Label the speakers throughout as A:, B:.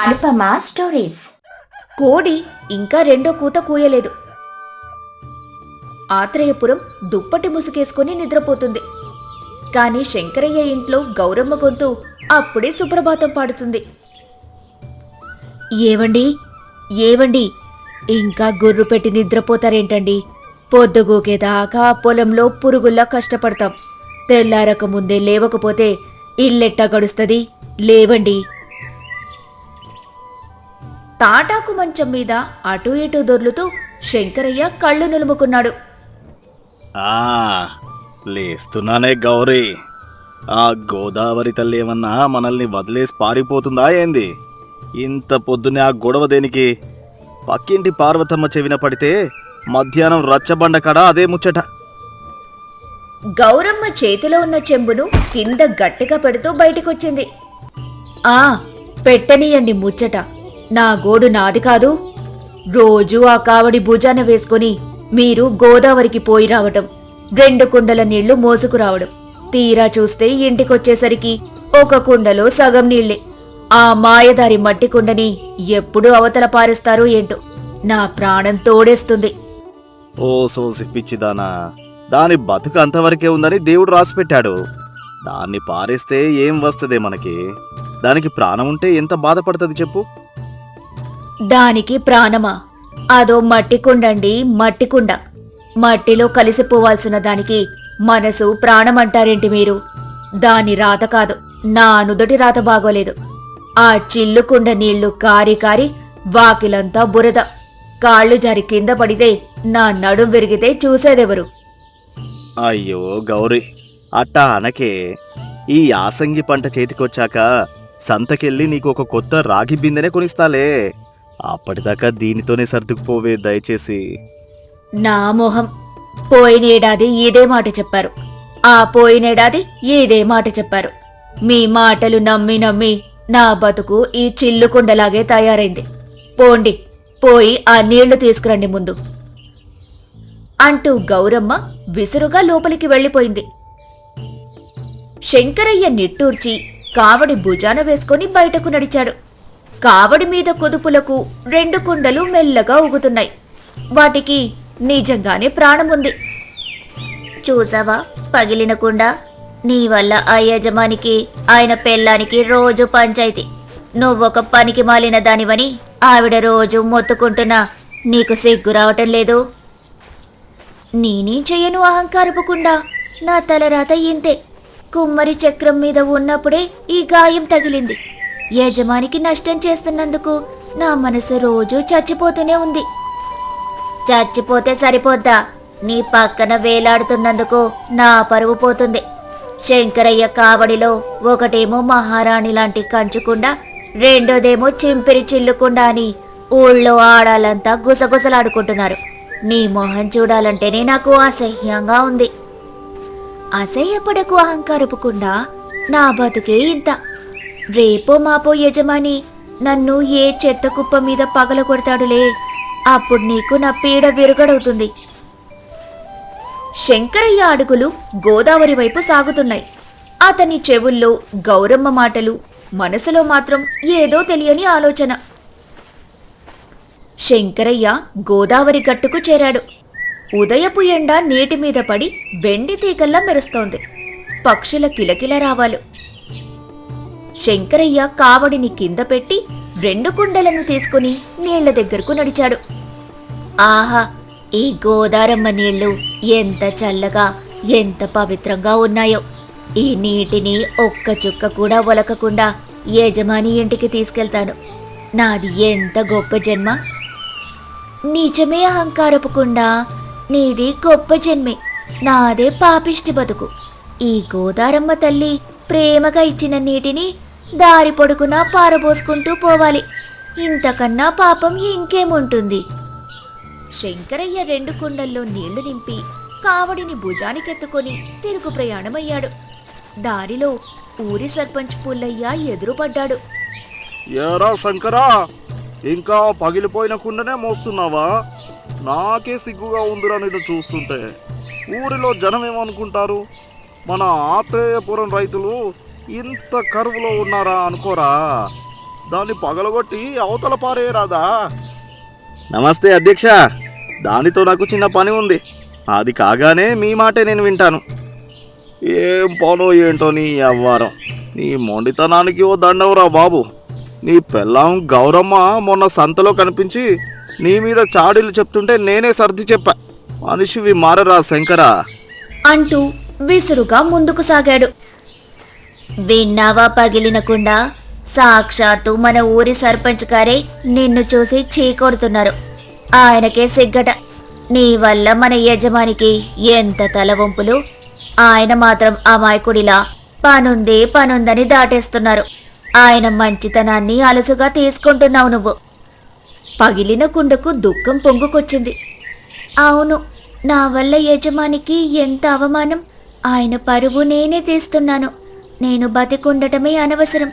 A: Anupama stories?
B: కోడి ఇంకా రెండో కూత కూయలేదు. ఆత్రేయపురం దుప్పటి ముసుగేసుకుని నిద్రపోతుంది. కాని శంకరయ్య ఇంట్లో గౌరమ్మ గొంతు అప్పుడే సుప్రభాతం పాడుతుంది. ఏవండి? ఏవండి? ఇంకా గుర్రు పెట్టి నిద్రపోతారేంటండి? పొద్దుగూకేదాకా పొలంలో పురుగుల్లా కష్టపడతాం. తెల్లారక ముందే లేవకపోతే ఇల్లెట్టా గడుస్తుంది? లేవండి. తాటాకు మంచం మీద అటూ ఇటూ దొర్లుతూ శంకరయ్య కళ్ళు నులుముకున్నాడు.
C: ఆ లేస్తున్నానే గౌరీ. ఆ గోదావరి తల్లి ఏమన్నా మనల్ని వదిలేసి పారిపోతుందా ఏంది? ఇంత పొద్దునే ఆ గొడవ దేనికి? పక్కింటి పార్వతమ్మ చెవిన పడితే మధ్యాహ్నం రచ్చబండ కడ అదే ముచ్చట.
B: గౌరమ్మ చేతిలో ఉన్న చెంబును కింద గట్టిగా పెడుతూ బయటికొచ్చింది. ఆ పెట్టనీయండి ముచ్చట. నా గోడు నాది కాదు. రోజూ ఆ కావడి భుజాన వేసుకుని మీరు గోదావరికి పోయి రావటం రెండు కుండల నీళ్ళు మోసుకురావడం తీరా చూస్తే ఇంటికొచ్చేసరికి ఒక కుండలో సగం నీళ్ళే. ఆ మాయదారి మట్టి కుండని ఎప్పుడు అవతల పారేస్తారో ఏంటో నా ప్రాణం తోడేస్తుంది.
C: ఓ సోసి పిచ్చిదానా దాని బతుకు అంతవరకే ఉందని దేవుడు రాసిపెట్టాడు. దాన్ని పారేస్తే ఏం వస్తుంది మనకి? దానికి ప్రాణం ఉంటే ఎంత బాధపడుతుంది చెప్పు.
B: దానికి ప్రాణమా? అదో మట్టి కుండండి మట్టి కుండ. మట్టిలో కలిసిపోవాల్సిన దానికి మనసు ప్రాణమంటారేంటి మీరు? దాని రాత కాదు నా నుదుటి రాత బాగోలేదు. ఆ చిల్లుకుండ నీళ్ళు కారి కారి వాకిలంతా బురద. కాళ్ళు జారి కింద పడితే నా నడుం విరిగితే చూసేదెవరు?
C: అయ్యో గౌరీ అట్టా అనకే. ఈ యాసంగి పంట చేతికొచ్చాక సంతకెళ్ళి నీకు ఒక కొత్త రాగి బిందెనే కొనిస్తాలే. అప్పటిదాకా దీనితోనే సర్దుకుపోవే దయచేసి.
B: నా మొహం. పోయినేడాది ఇదే మాట చెప్పారు. ఆ పోయినేడాది ఇదే మాట చెప్పారు. మీ మాటలు నమ్మి నమ్మి నా బతుకు ఈ చిల్లుకుండలాగే తయారైంది. పోండి పోయి ఆ నీళ్ళు తీసుకురండి ముందు. అంటూ గౌరమ్మ విసురుగా లోపలికి వెళ్ళిపోయింది. శంకరయ్య నిట్టూర్చి కావడి భుజాన వేసుకొని బయటకు నడిచాడు. కావడి మీద కుదుపులకు రెండు కుండలు మెల్లగా ఊగుతున్నాయి. వాటికి నిజంగానే ప్రాణముంది. చూసావా? పగిలిన కుండ. నీ వల్ల ఆ యజమానికి ఆయన పెళ్ళానికి రోజు పంచాయితీ. నువ్వొక పనికి మాలిన దానివని ఆవిడ రోజు మొత్తుకుంటున్నా. నీకు సిగ్గు రావటం లేదు. నేనేం చెయ్యను అహంకారపుకుండా నా తలరాత ఇంతే. కుమ్మరి చక్రం మీద ఉన్నప్పుడే ఈ గాయం తగిలింది. యజమానికి నష్టం చేస్తున్నందుకు నా మనసు రోజు చచ్చిపోతూనే ఉంది. చచ్చిపోతే సరిపోద్దా? నీ పక్కన వేలాడుతున్నందుకు నా పరువు పోతుంది. శంకరయ్య కావడిలో ఒకటేమో మహారాణి లాంటి కంచుకుండా రెండోదేమో చింపిరి చిల్లుకుండా అని ఊళ్ళో ఆడాలంతా గుసగుసలాడుకుంటున్నారు. నీ మొహం చూడాలంటేనే నాకు అసహ్యంగా ఉంది. అసహ్యపడకు అహంకారపుకుండా నా బతుకే ఇంత. రేపో మాపో యజమాని నన్ను ఏ చెత్త కుప్ప మీద పగల కొడతాడులే అప్పుడు నీకు నా పీడ విరుగడవుతుంది. శంకరయ్య అడుగులు గోదావరి వైపు సాగుతున్నాయి. అతని చెవుల్లో గౌరమ్మ మాటలు మనసులో మాత్రం ఏదో తెలియని ఆలోచన. శంకరయ్య గోదావరి గట్టుకు చేరాడు. ఉదయపు ఎండ నీటి మీద పడి వెండి తీగల్లా మెరుస్తోంది. పక్షుల కిలకిల రావాలు. శంకరయ్య కావడిని కింద పెట్టి రెండు కుండలను తీసుకుని నీళ్ళ దగ్గరకు నడిచాడు. ఆహా ఈ గోదారమ్మ నీళ్ళు ఎంత చల్లగా ఎంత పవిత్రంగా ఉన్నాయో. ఈ నీటిని ఒక్క చుక్క కూడా ఒలకకుండా యజమాని ఇంటికి తీసుకెళ్తాను. నాది ఎంత గొప్ప జన్మ. నిజమే అహంకారపుకుండా నీది గొప్ప జన్మే. నాదే పాపిష్టి బతుకు. ఈ గోదారమ్మ తల్లి ప్రేమగా ఇచ్చిన నీటిని దారి పొడుగునా పారబోసుకుంటూ పోవాలి. ఇంతకన్నా పాపం ఇంకేముంటుంది? శంకరయ్య రెండు కుండల్లో నీళ్ళు నింపి కావడిని భుజానికెత్తుకొని తిరుగు ప్రయాణమయ్యాడు. దారిలో ఊరి సర్పంచ్ పుల్లయ్య ఎదురుపడ్డాడు.
C: ఏరా శంకరా ఇంకా పగిలిపోయిన కుండనే మోస్తున్నావా? నాకే సిగ్గుగా ఉందిరా నేను చూస్తుంటే. ఊరిలో జనం ఏమనుకుంటారు మన ఆత్రేయపురం రైతులు ఇంత కరువులో ఉన్నారా అనుకోరా? దాన్ని పగలగొట్టి అవతల పారేయరాదా నమస్తే అధ్యక్ష. దానితో నాకు చిన్న పని ఉంది. అది కాగానే మీ మాటే నేను వింటాను. ఏం పనో ఏంటో నీ అవ్వారం నీ మొండితనానికి ఓ దండవరా బాబు. నీ పెళ్ళాం గౌరమ్మ మొన్న సంతలో కనిపించి నీ మీద చాడీలు చెప్తుంటే నేనే సర్ది చెప్పా. మనిషివి మారరా శంకరా.
B: అంటూ విసురుగా ముందుకు సాగాడు. విన్నావా పగిలినకుండా? సాక్షాత్తు మన ఊరి సర్పంచ్ గారే నిన్ను చూసి చీకొడుతున్నారు ఆయనకే సిగ్గట. నీ వల్ల మన యజమానికి ఎంత తలవంపులు. ఆయన మాత్రం అమాయకుడిలా పనుంది పనుందని దాటేస్తున్నారు. ఆయన మంచితనాన్ని అలసుగా తీసుకుంటున్నావు నువ్వు. పగిలిన కుండకు దుఃఖం పొంగుకొచ్చింది. అవును నా వల్ల యజమానికి ఎంత అవమానం. ఆయన పరువు నేనే తీస్తున్నాను. నేను బతికుండటమే అనవసరం.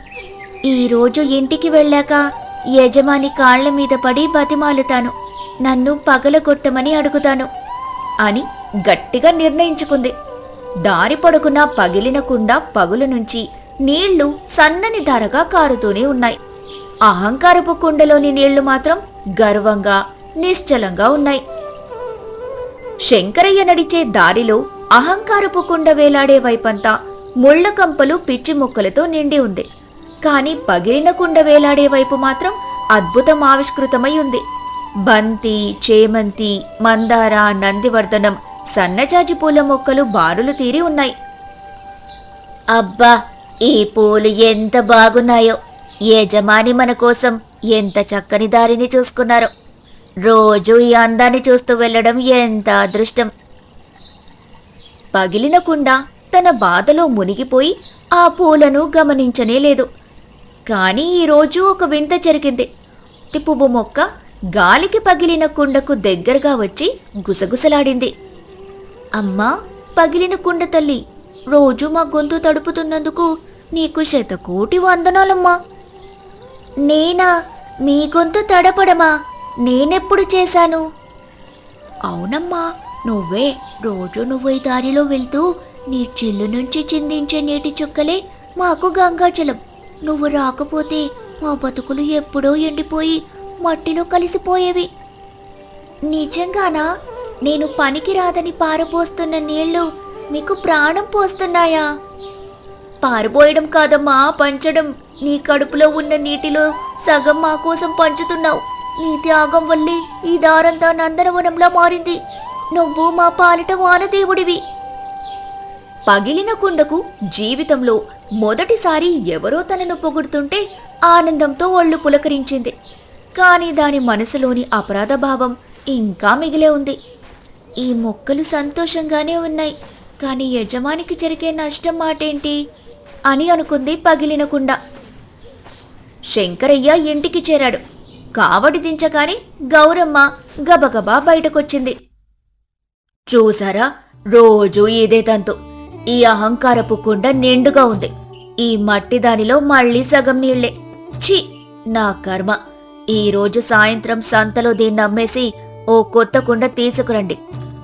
B: ఈరోజు ఇంటికి వెళ్ళాక యజమాని కాళ్ళ మీద పడి బతిమాలుతాను. నన్ను పగలగొట్టమని అడుగుతాను. అని గట్టిగా నిర్ణయించుకుంది. దారి పడుకున్న పగిలిన కుండ పగులు నుంచి నీళ్ళు సన్నని ధరగా కారుతూనే ఉన్నాయి. అహంకారపు కుండలోని నీళ్ళు మాత్రం గర్వంగా నిశ్చలంగా ఉన్నాయి. శంకరయ్య నడిచే దారిలో అహంకారపు కుండ వేలాడే వైపంతా ముళ్ళ కంపలు పిచ్చి మొక్కలతో నిండి ఉంది. కానీ పగిలిన కుండ వేలాడే వైపు మాత్రం అద్భుతం ఆవిష్కృతమై ఉంది. బంతి చేమంతి మందార నందివర్ధనం సన్నజాజి పూల మొక్కలు బారులు తీరి ఉన్నాయి. అబ్బా ఈ పూలు ఎంత బాగున్నాయో! యజమాని మన కోసం ఎంత చక్కని దారిని చూసుకున్నారో. రోజు ఈ అందాన్ని చూస్తూ వెళ్ళడం ఎంత అదృష్టం! పగిలిన కుండ తన బాధలో మునిగిపోయి ఆ పూలను గమనించనే లేదు. కానీ ఈరోజు ఒక వింత జరిగింది. తిప్పుబు మొక్క గాలికి పగిలిన కుండకు దగ్గరగా వచ్చి గుసగుసలాడింది. అమ్మా పగిలిన కుండ తల్లి రోజు మా గొంతు తడుపుతున్నందుకు నీకు శతకోటి వందనాలమ్మా. నేనా మీ గొంతు తడపడమా? నేనెప్పుడు చేశాను? అవునమ్మా నువ్వే రోజు నువ్వు ఈ దారిలో వెళ్తూ నీ చిల్లు నుంచి చిందించే నీటి చుక్కలే మాకు గంగాజలం. నువ్వు రాకపోతే మా బతుకులు ఎప్పుడో ఎండిపోయి మట్టిలో కలిసిపోయేవి. నిజంగానా? నేను పనికి రాదని పారపోస్తున్న నీళ్ళు మీకు ప్రాణం పోస్తున్నాయా? పారబోయడం కాదమ్మా పంచడం. నీ కడుపులో ఉన్న నీటిలో సగం మా కోసం పంచుతున్నావు. నీ త్యాగం వల్లే ఈ దారంతా నందనవనంలా మారింది. నువ్వు మా పాలిట వానదేవుడివి. పగిలిన కుండకు జీవితంలో మొదటిసారి ఎవరో తనను పొగుడుతుంటే ఆనందంతో ఒళ్ళు పులకరించింది. కానీ దాని మనసులోని అపరాధ భావం ఇంకా మిగిలే ఉంది. ఈ మొక్కలు సంతోషంగానే ఉన్నాయి. కానీ యజమానికి జరిగే నష్టం మాటేంటి? అని అనుకుంది పగిలిన కుండ. శంకరయ్య ఇంటికి చేరాడు. కావడి దించగానే గౌరమ్మ గబగబా బయటకొచ్చింది. చూసారా? రోజూ ఇదే తంతు. ఈ అహంకారపు కుండ నిండుగా ఉంది. ఈ మట్టి దానిలో మళ్ళీ సగం నీళ్ళే. ఛీ నా కర్మ. ఈ రోజు సాయంత్రం సంతలో దీన్ని అమ్మేసి ఓ కొత్త కుండ తీసుకురండి.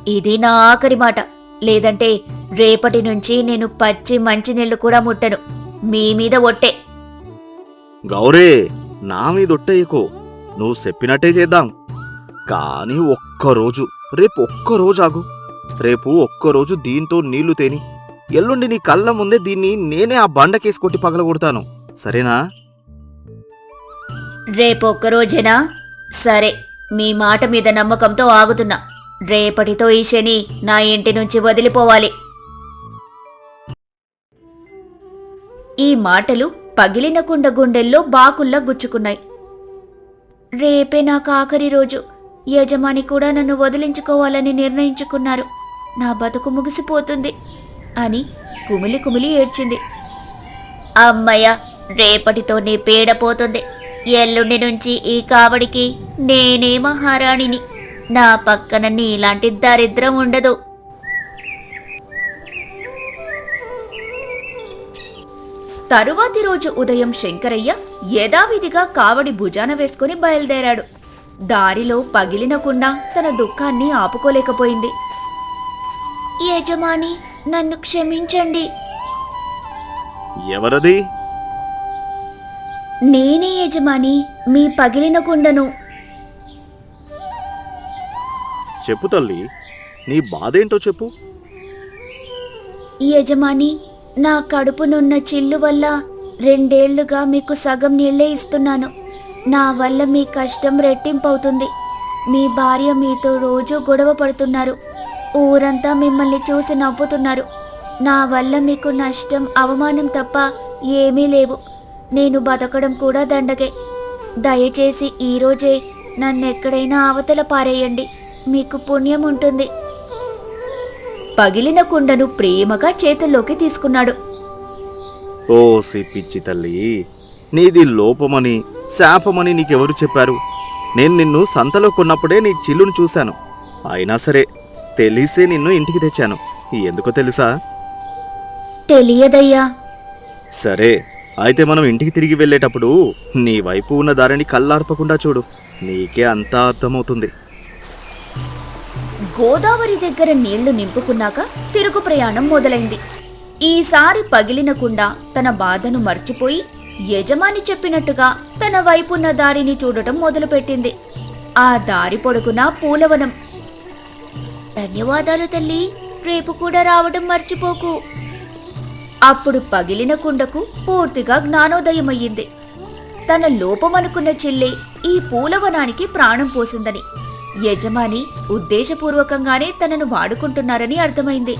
B: ఇది నా ఆఖరి మాట. లేదంటే రేపటి నుంచి నేను పచ్చి మంచినీళ్ళు కూడా ముట్టను. మీ మీద ఒట్టే.
C: గౌరీ నా మీద ఒట్టేయకు నువ్వు చెప్పినట్టే చేద్దాం. కానీ ఒక్కరోజు రేపు ఒక్కరోజు ఆగు. రేపు ఒక్కరోజు దీంతో నీళ్ళు తేని. ఎల్లుండి నీ కళ్ళ ముందే దీన్ని నేనే ఆ బండకేసి కొట్టి పగలగొడతాను. సరేనా?
B: రేపొక్కరోజేనా? సరే మీ మాట మీద నమ్మకంతో ఆగుతున్నా. రేపటితో ఈ శని నా ఇంటి నుంచి వదిలిపోవాలి. ఈ మాటలు పగిలిన కుండ గుండెల్లో బాకుల్లా గుచ్చుకున్నాయి. రేపే నాకు ఆఖరి రోజు. యజమాని కూడా నన్ను వదిలించుకోవాలని నిర్ణయించుకున్నారు. నా బతుకు ముగిసిపోతుంది. అని కుమిలి కుమిలి ఏడ్చింది. అమ్మయ్య రేపటితో నీ పీడ పోతుంది. ఎల్లుండి నుంచి ఈ కావడికి నేనే మహారాణిని. నా పక్కన నీలాంటి దరిద్రం ఉండదు. తరువాతి రోజు ఉదయం శంకరయ్య యథావిధిగా కావడి భుజాన వేసుకుని బయలుదేరాడు. దారిలో పగిలినకుండా తన దుఃఖాన్ని ఆపుకోలేకపోయింది. యజమాని నన్ను క్షమించండి.
C: ఎవరది?
B: నేనే యజమాని మీ పగిలిన కుండను
C: చెప్పు తల్లి నీ బాధేంటో చెప్పు.
B: యజమాని నా కడుపునున్న చిల్లు వల్ల రెండేళ్ళుగా మీకు సగం నీళ్ళే ఇస్తున్నాను. నా వల్ల మీ కష్టం రెట్టింపవుతుంది. మీ భార్య మీతో రోజు గొడవ పడుతున్నారు. ఊరంతా మిమ్మల్ని చూసి నవ్వుతున్నారు. నా వల్ల మీకు నష్టం అవమానం తప్ప ఏమీ లేవు. నేను బతకడం కూడా దండగే దయచేసి ఈరోజే నన్నెక్కడైనా అవతల పారేయండి. మీకు పుణ్యం ఉంటుంది. పగిలిన కుండను ప్రేమగా చేతుల్లోకి తీసుకున్నాడు.
C: ఓ సి పిచ్చి తల్లి నీది లోపమని శాపమని నీకెవరు చెప్పారు? నేను నిన్ను సంతలో కొన్నప్పుడే నీ చిల్లును చూశాను. అయినా సరే తెలిసే నిన్ను ఇంటికి తెచ్చాను. ఎందుకో తెలుసా?
B: తెలియదయ్యా.
C: సరే అయితే మనం ఇంటికి తిరిగి వెళ్ళేటప్పుడు నీ వైపు ఉన్న దారిని కళ్ళార్పకుండా చూడు. నీకే అంతా అర్థమవుతుంది.
B: గోదావరి దగ్గర నీళ్ళు నింపుకున్నాక తిరుగు ప్రయాణం మొదలైంది. ఈసారి పగిలిన కుండ తన బాధను మర్చిపోయి యజమాని చెప్పినట్టుగా తన వైపున్న దారిని చూడటం మొదలుపెట్టింది. ఆ దారి పొడుగున పూలవనం ధన్యవాదాలు తల్లి. రేపు కూడా రావడం మర్చిపోకు. అప్పుడు పగిలిన కుండకు పూర్తిగా జ్ఞానోదయమయ్యింది. తన లోపమనుకున్న చెల్లె ఈ పూలవనానికి ప్రాణం పోసిందని యజమాని ఉద్దేశపూర్వకంగానే తనను వాడుకుంటున్నారని అర్థమైంది.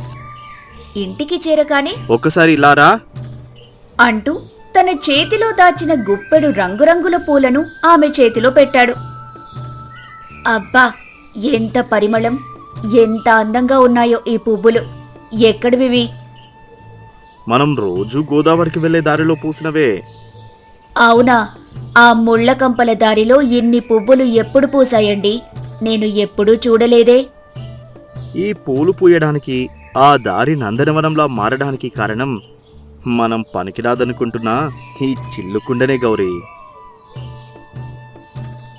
B: ఇంటికి చేరగానే
C: ఒక్కసారి ఇలారా
B: అంటూ తన చేతిలో దాచిన గుప్పెడు రంగురంగుల పూలను ఆమె చేతిలో పెట్టాడు. అబ్బా ఎంత పరిమళం! ఎంత అందంగా ఉన్నాయో ఈ పువ్వులు. ఎక్కడివివి
C: మనం రోజు గోదావరికి వెళ్ళే దారిలో పూసినవే.
B: అవునా? ఆ ముళ్ళ కంపల దారిలో ఇన్ని పువ్వులు ఎప్పుడు పూసాయండి నేను ఎప్పుడూ చూడలేదే.
C: ఈ పూలు పూయడానికి ఆ దారి నందనవనంలా మారడానికి కారణం మనం పనికిరాదనుకుంటున్న ఈ చిల్లు కుండనే గౌరీ.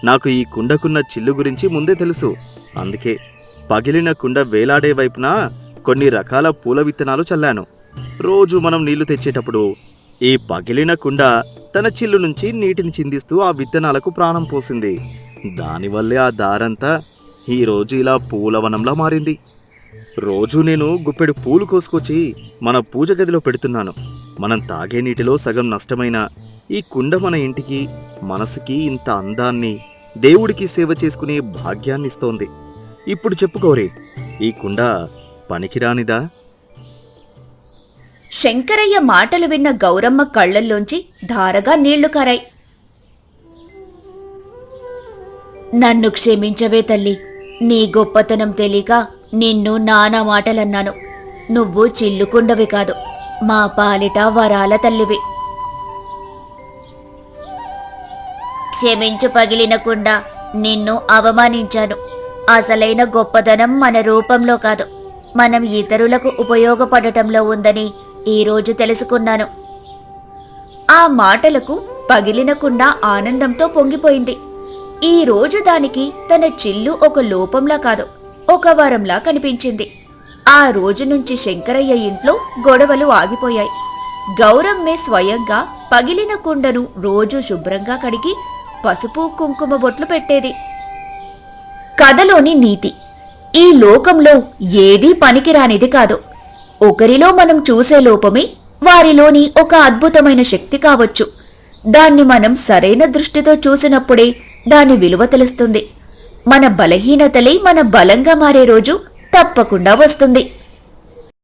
C: నాకు ఈ కుండకున్న చిల్లు గురించి ముందే తెలుసు. అందుకే పగిలిన కుండ వేలాడే వైపున కొన్ని రకాల పూల విత్తనాలు చల్లాను. రోజు మనం నీళ్ళు తెచ్చేటప్పుడు ఈ పగిలిన కుండ తన చిల్లు నుంచి నీటిని చిందిస్తూ ఆ విత్తనాలకు ప్రాణం పోసింది. దానివల్లే ఆ దారంతా ఈరోజు ఇలా పూలవనంలా మారింది. రోజు నేను గుప్పెడు పూలు కోసుకొచ్చి మన పూజ గదిలో పెడుతున్నాను. మనం తాగే నీటిలో సగం నష్టమైన ఈ కుండ మన ఇంటికి మనసుకి ఇంత అందాన్ని దేవుడికి సేవ చేసుకునే భాగ్యాన్ని ఇస్తోంది ఇప్పుడు చెప్పుకోరే ఈ కుండ పనికిరానిదా?
B: శంకరయ్య మాటలు విన్న గౌరమ్మ కళ్ళల్లోంచి ధారగా నీళ్ళు కారాయి. నన్ను క్షమించవే తల్లి నీ గొప్పతనం తెలియక నిన్ను నానా మాటలన్నాను. నువ్వు చిల్లుకుండవి కాదు మా పాలిట వరాల తల్లివి. క్షమించు పగిలినకుండా నిన్ను అవమానించాను. అసలైన గొప్పదనం మన రూపంలో కాదు. మనం ఇతరులకు ఉపయోగపడటంలో ఉందని ఈరోజు తెలుసుకున్నాను. ఆ మాటలకు పగిలినకుండా ఆనందంతో పొంగిపోయింది. ఈ రోజు దానికి తన చిల్లు ఒక లోపంలా కాదు ఒక వరంలా కనిపించింది. ఆ రోజు నుంచి శంకరయ్య ఇంట్లో గొడవలు ఆగిపోయాయి. గౌరమ్మే స్వయంగా పగిలిన కుండను రోజు శుభ్రంగా కడిగి పసుపు కుంకుమ బొట్లు పెట్టేది. కథలోని నీతి. ఈ లోకంలో ఏదీ పనికిరానిది కాదు. ఒకరిలో మనం చూసే లోపమే వారిలోని ఒక అద్భుతమైన శక్తి కావచ్చు. దాన్ని మనం సరైన దృష్టితో చూసినప్పుడే దాని విలువ తెలుస్తుంది. మన బలహీనతలే మన బలంగా మారే రోజు తప్పకుండా వస్తుంది.